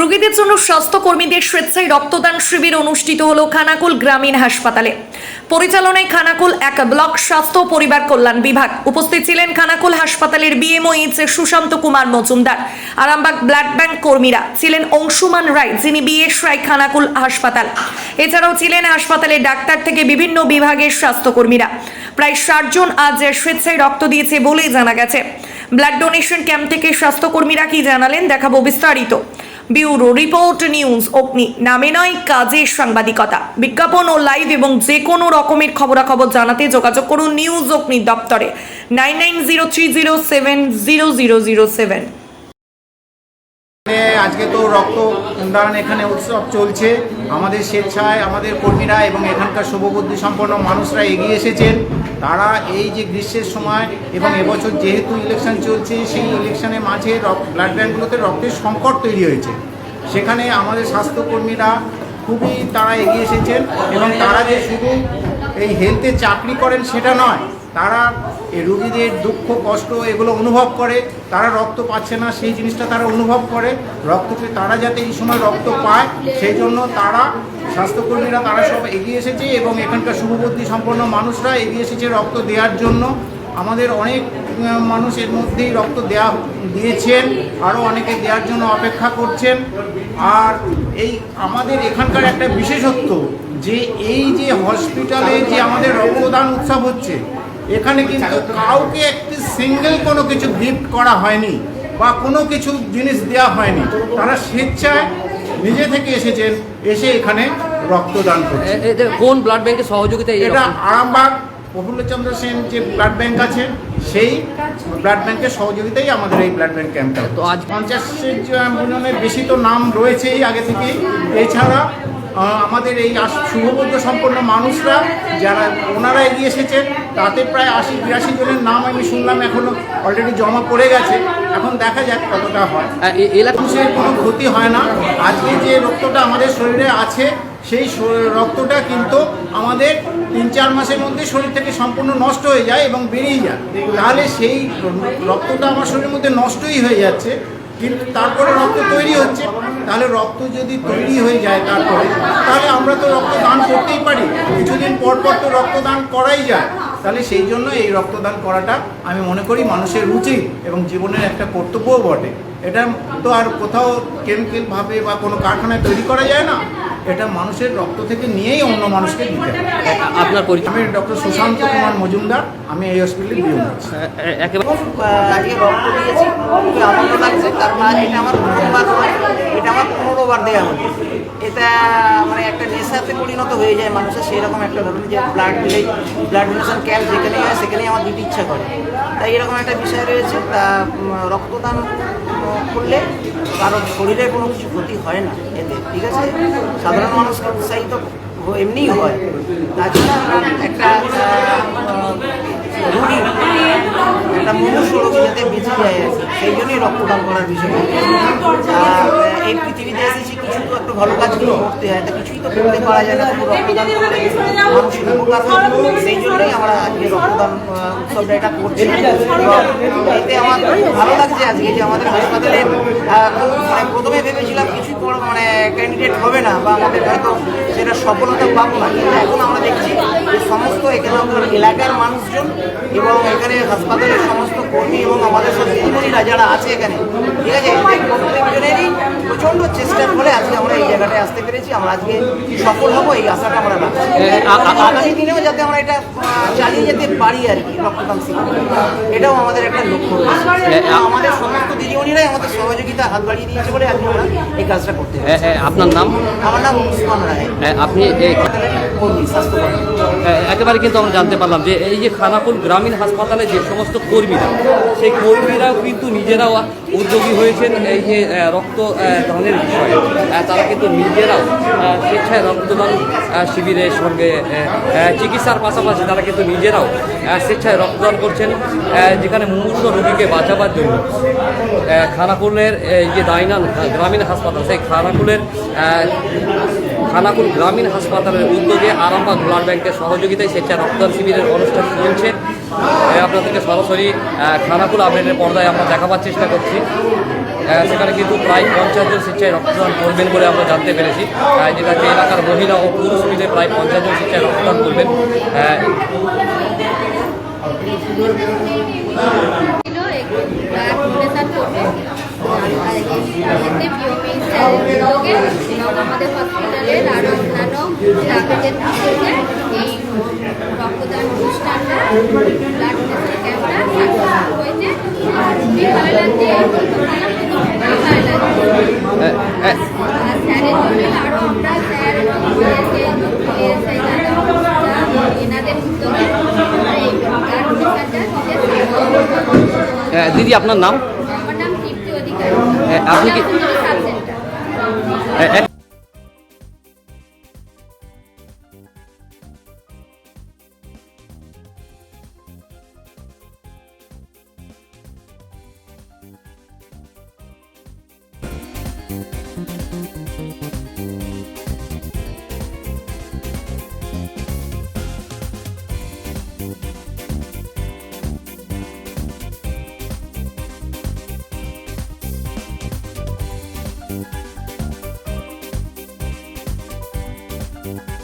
রোগীদের জন্য স্বাস্থ্যকর্মীদের স্বেচ্ছায় রক্তদান শিবির অনুষ্ঠিত হলো খানাকুল গ্রামীণ হাসপাতালে। পরিচালনায় খানাকুল এক ব্লক স্বাস্থ্য পরিবার কল্যাণ বিভাগ। উপস্থিত ছিলেন খানাকুল হাসপাতালের BMOH Sushanta Kumar Majumdar. Arambagh blood bank কর্মীরা ছিলেন অংশুমান রায়, যিনি বিএস রায় খানাকুল হাসপাতাল। এছাড়াও ছিলেন হাসপাতালের ডাক্তার থেকে বিভিন্ন বিভাগের স্বাস্থ্যকর্মীরা। প্রায় ষাট জন আজ স্বেচ্ছায় রক্ত দিয়েছে বলেই জানা গেছে। ব্লাড ডোনেশন ক্যাম্প থেকে স্বাস্থ্যকর্মীরা কি জানালেন দেখাবো বিস্তারিত। ব্যুরো রিপোর্ট নিউজ অগ্নি নামে নয়, কাজের সাংবাদিকতা। বিজ্ঞাপন ও লাইভ এবং যে কোনো রকমের খবরাখবর জানাতে যোগাযোগ করুন নিউজ অগ্নি দপ্তরে। Nine nine zero three zero seven zero zero zero seven. আজকে তো রক্ত দান এখানে উৎসব চলছে। আমাদের স্বেচ্ছায় আমাদের কর্মীরা এবং এখানকার শুভবুদ্ধি সম্পন্ন মানুষরা এগিয়ে এসেছেন। তারা এই যে গ্রীষ্মের সময় এবং এবছর যেহেতু ইলেকশন চলছে, সেই ইলেকশনের মাঝে ব্লাড ব্যাঙ্কগুলোতে রক্তের সংকট তৈরি হয়েছে। সেখানে আমাদের স্বাস্থ্যকর্মীরা খুবই তারা এগিয়ে এসেছেন এবং তারা যে শুধু এই হেলথে চাকরি করেন সেটা নয়, তারা এই রুগীদের দুঃখ, কষ্ট এগুলো অনুভব করে, তারা রক্ত পাচ্ছে না, সেই জিনিসটা তারা অনুভব করে, রক্তকে তারা যাতে এই সময় রক্ত পায়, সেই জন্য তারা, স্বাস্থ্যকর্মীরা তারা সব এগিয়ে এসেছে এবং এখানকার শুভবুদ্ধি সম্পন্ন মানুষরা এগিয়ে এসেছে রক্ত দেওয়ার জন্য। আমাদের অনেক মানুষ এর মধ্যেই রক্ত দেওয়া দিয়েছেন আরও অনেকে দেওয়ার জন্য অপেক্ষা করছেন। আর এই আমাদের এখানকার একটা বিশেষত্ব যে এই যে হসপিটালে যে আমাদের রক্তদান উৎসব হচ্ছে এখানে কিন্তু কাউকে একটি সিঙ্গেল কোনো কিছু গিফট করা হয়নি বা কোনো কিছু জিনিস দেওয়া হয়নি। তারা স্বেচ্ছায় নিজে থেকে এসেছেন এসে এখানে রক্তদান করছে। কোন ব্লাড ব্যাংকের সহযোগিতা এটা আরামবাগ প্রফুল্লচন্দ্র সেন যে ব্লাড ব্যাংক আছে সেই ব্লাড ব্যাংকের সহযোগিতাই আমাদের এই ব্লাড ব্যাংক ক্যাম্পটা তো আজ- পঞ্চাশের মিলিয়নের বেশি তো নাম রয়েছেই আগে থেকেই। এছাড়া আমাদের এই শুভবদ্ধ সম্পন্ন মানুষরা যারা ওনারা এগিয়ে এসেছেন তাতে প্রায় আশি বিরাশি জনের নাম আমি শুনলাম এখনও অলরেডি জমা পড়ে গেছে। এখন দেখা যাক কতটা হয়। এ- এলাকা মানুষের কোনো ক্ষতি হয় না। আজকে যে রক্তটা আমাদের শরীরে আছে সেই রক্তটা কিন্তু আমাদের তিন চার মাসের মধ্যে শরীর থেকে সম্পূর্ণ নষ্ট হয়ে যায় এবং বেরিয়ে যায়। তাহলে সেই রক্তটা আমার শরীরের মধ্যে নষ্টই হয়ে যাচ্ছে। কিন্তু তারপরে রক্ত তৈরি হচ্ছে। তাহলে রক্ত যদি তৈরি হয়ে যায় তারপরে, তাহলে আমরা তো রক্ত দান করতেই পারি। কিছুদিন পর পর তো রক্তদান করাই যায়। তাহলে সেই জন্য এই রক্তদান করাটা আমি মনে করি মানুষের উচিত এবং জীবনের একটা কর্তব্যও বটে। এটা তো আর কোথাও কেমিক্যালভাবে বা কোনো কারখানায় তৈরি করা যায় না। এটা মানুষের রক্ত থেকে নিয়েই অন্য মানুষকে দিতে হয় আপনার পরিচয় আমি ডক্টর সুশান্ত কুমার মজুমদার আমি এই হসপিটালে এ- একেবারে আজকে রক্ত দিয়েছি খুবই আনন্দ লাগছে কারণ এটা আমার প্রথমবার নয় এটা আমার পনেরোবার দেওয়া হচ্ছে এটা মানে একটা নেশাতে পরিণত হয়ে যায় মানুষের সেই রকম একটা ধরুন যে ব্লাড দিলেই ব্লাড ডোনেশন ক্যাম্প যেখানেই হয় সেখানেই আমার দিতে ইচ্ছা করে। তাই এরকম একটা বিষয় রয়েছে তা রক্তদান করলে কারোর শরীরে কোনো কিছু ক্ষতি হয় না এতে, ঠিক আছে? সাধারণ মানুষকে উৎসাহিত এমনিই হয়। তাছাড়া একটা রুগী, একটা মনুষ্য রোগী যাতে বেঁচে যায় সেই জন্যই রক্তদান করার বিষয় এই পৃথিবীতে এসেছি কিছু তো একটা ভালো কাজগুলো করতে হয়, তা কিছুই তো করতে পারা যায় না রক্তদান মানুষের উপকার সেই জন্যই আমরা আজকে রক্তদান উৎসবটা এটা করছি। এতে আমার ভালো লাগছে আজকে যে আমাদের হাসপাতালে মানে প্রথমে ভেবেছিলাম কিছু মানে ক্যান্ডিডেট হবে না, বা আমাদের হয়তো সেটা সফলতা পাবো না, কিন্তু এখন আমরা দেখছি যে সমস্ত এখানে এলাকার মানুষজন এবং এখানে হাসপাতালের সমস্ত কর্মী এবং আমাদের সব দিদিমণিরা যারা আছে এখানে ঠিক আছে? প্রত্যেকজনেরই প্রচণ্ড চেষ্টার ফলে আজকে আমরা এই জায়গাটায় আসতে পেরেছি। আমরা আজকে সফল হব এই আশাটা আমরা রাখছি। আগামী দিনেও যাতে আমরা এটা চালিয়ে যেতে পারি আর কি রক্তদান শিবির। এটাও আমাদের একটা লক্ষ্য আমাদের সমস্ত দিদিমণিরাই আমাদের সহযোগিতা হাত বাড়িয়ে দিয়েছে বলে আজকে আমরা এই কাজটা করতে আপনার নাম? আমার নাম উসমান রায়। আপনি একেবারে কিন্তু আমরা জানতে পারলাম যে এই যে খানাকুল গ্রামীণ হাসপাতালে যে সমস্ত কর্মীরা সেই কর্মীরাও কিন্তু নিজেরাও উদ্যোগী হয়েছেন এই যে রক্ত দানের বিষয়ে। তারা কিন্তু নিজেরাও স্বেচ্ছায় রক্তদান শিবিরের সঙ্গে চিকিৎসার পাশাপাশি তারা কিন্তু নিজেরাও স্বেচ্ছায় রক্তদান করছেন যেখানে মুমূর্ষ রোগীকে বাঁচাবার জন্য। খানাকুলের যে দাইনান গ্রামীণ হাসপাতাল, সেই খানাকুলের খানাকুল গ্রামীণ হাসপাতালের উদ্যোগে আরামবাগ ব্লাড ব্যাংকের সহযোগিতায় স্বেচ্ছা রক্তদান শিবিরের অনুষ্ঠান চলছে। আপনাদেরকে সরাসরি খানাকুল আপডেটের পর্দায় আমরা দেখাবার চেষ্টা করছি। সেখানে কিন্তু প্রায় পঞ্চাশ জন স্বেচ্ছায় রক্তদান করবেন বলে আমরা জানতে পেরেছি। যেটাকে এলাকার মহিলা ও পুরুষ মিলে প্রায় পঞ্চাশ জন স্বেচ্ছায় রক্তদান করবেন। আমাদের হসপিটালের অন্যান্য এই রক্তদান অনুষ্ঠানটা ব্লাড ডোনেশন ক্যাম্পটা সাকসেসফুল হয়েছে আর খুবই ভালো লাগছে এই প্রথমটা খুবই ভালো লাগছে আহ, আহ, আর স্যারের জন্য আরও আমরা স্যার এবং এসে এসে এনাদের উদ্যোগে আমরা এই ব্লাড ডোনেশনটা আহ, দিদি আপনার নাম? হ্যাঁ, আপনি কি- Bye.